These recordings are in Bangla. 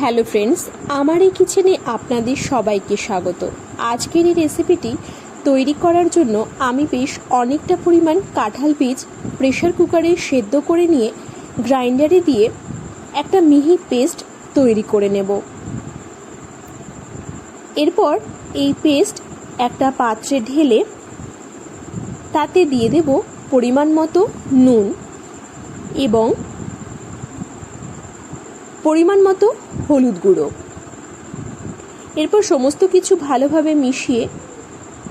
হ্যালো ফ্রেন্ডস, আমার এই কিচেনে আপনাদের সবাইকে স্বাগত। আজকের এই রেসিপিটি তৈরি করার জন্য আমি বেশ অনেকটা পরিমাণ কাঁঠাল বীজ প্রেশার কুকারে সেদ্ধ করে নিয়ে গ্রাইন্ডারে দিয়ে একটা মিহি পেস্ট তৈরি করে নেব। এরপর এই পেস্ট একটা পাত্রে ঢেলে তাতে দিয়ে দেব পরিমাণ মতো নুন এবং পরিমাণ মতো হলুদ গুঁড়ো। এরপর সমস্ত কিছু ভালোভাবে মিশিয়ে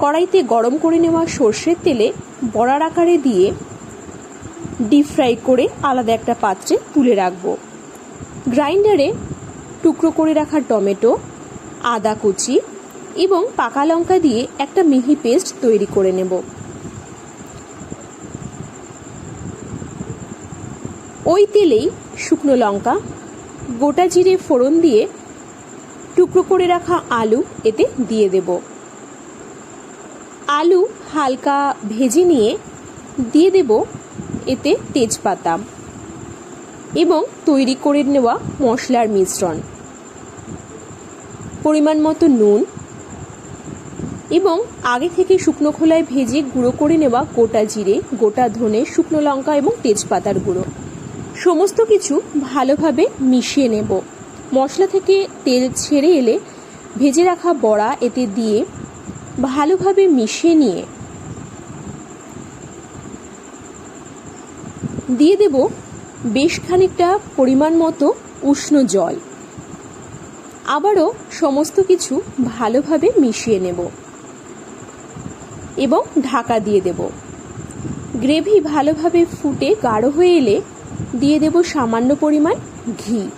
কড়াইতে গরম করে নেওয়া সর্ষের তেলে বড়ার আকারে দিয়ে ডিপ ফ্রাই করে আলাদা একটা পাত্রে তুলে রাখব। গ্রাইন্ডারে টুকরো করে রাখা টমেটো, আদা কুচি এবং পাকা লঙ্কা দিয়ে একটা মিহি পেস্ট তৈরি করে নেব। ওই তেলেই শুকনো লঙ্কা গোটা জিরে ফোড়ন দিয়ে টুকরো করে রাখা আলু এতে দিয়ে দেব। আলু হালকা ভেজে নিয়ে দিয়ে দেব এতে তেজপাতা এবং তৈরি করে নেওয়া মশলার মিশ্রণ। পরিমাণ মতো নুন এবং আগে থেকে শুকনো খোলায় ভেজে গুঁড়ো করে নেওয়া গোটা জিরে, গোটা ধনে, শুকনো লঙ্কা এবং তেজপাতার গুঁড়ো। সমস্ত কিছু ভালোভাবে মিশিয়ে নেব। মশলা থেকে তেল ছেড়ে এলে ভেজে রাখা বড়া এতে দিয়ে ভালোভাবে মিশিয়ে নিয়ে দিয়ে দেব বেশ খানিকটা পরিমাণ মতো উষ্ণ জল। আবারও সমস্ত কিছু ভালোভাবে মিশিয়ে নেব এবং ঢাকা দিয়ে দেব। গ্রেভি ভালোভাবে ফুটে গাঢ় হয়ে এলে দিয়ে দেব সামান্য পরিমাণ ঘি।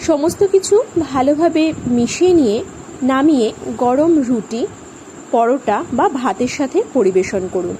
সমস্ত কিছু ভালোভাবে মিশিয়ে নিয়ে নামিয়ে গরম রুটি, পরোটা বা ভাতের সাথে পরিবেশন করুন।